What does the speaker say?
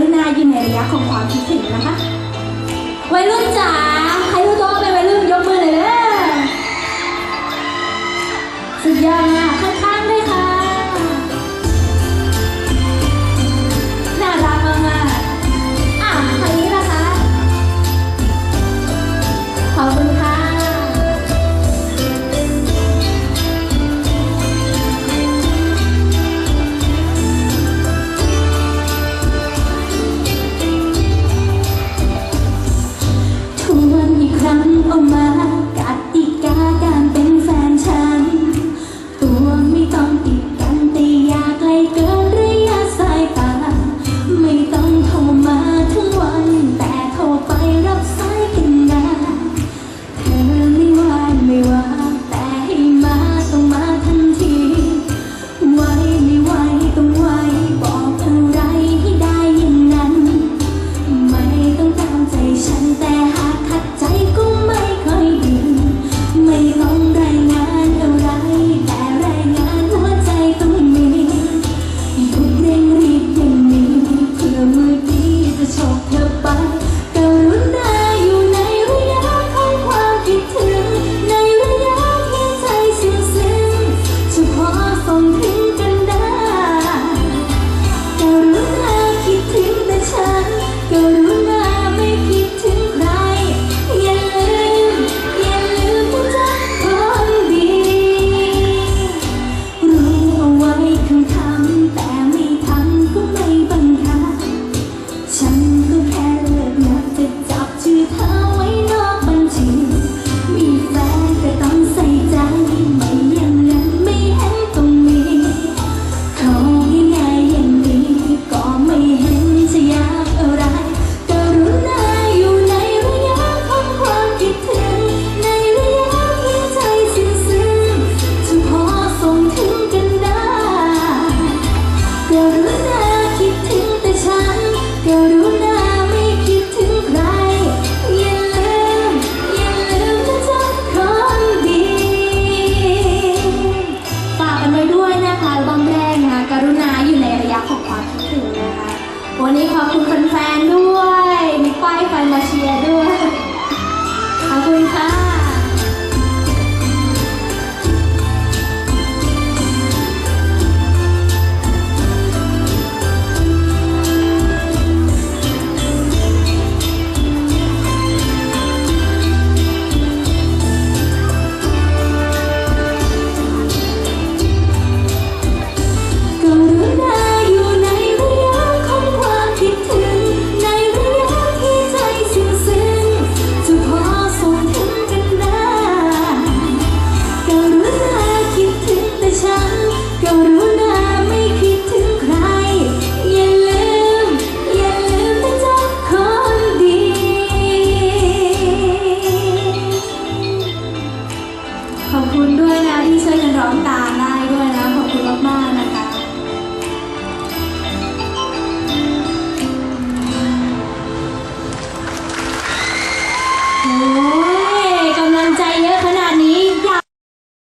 รุณายืนในระยะของความคิดถึงนะคะ วัยรุ่นจ๋า ใครรู้ตัวเป็นวัยรุ่นยกมือหน่อยเลย 엄마. แฟนด้วย มีป้ายไฟมาเชีย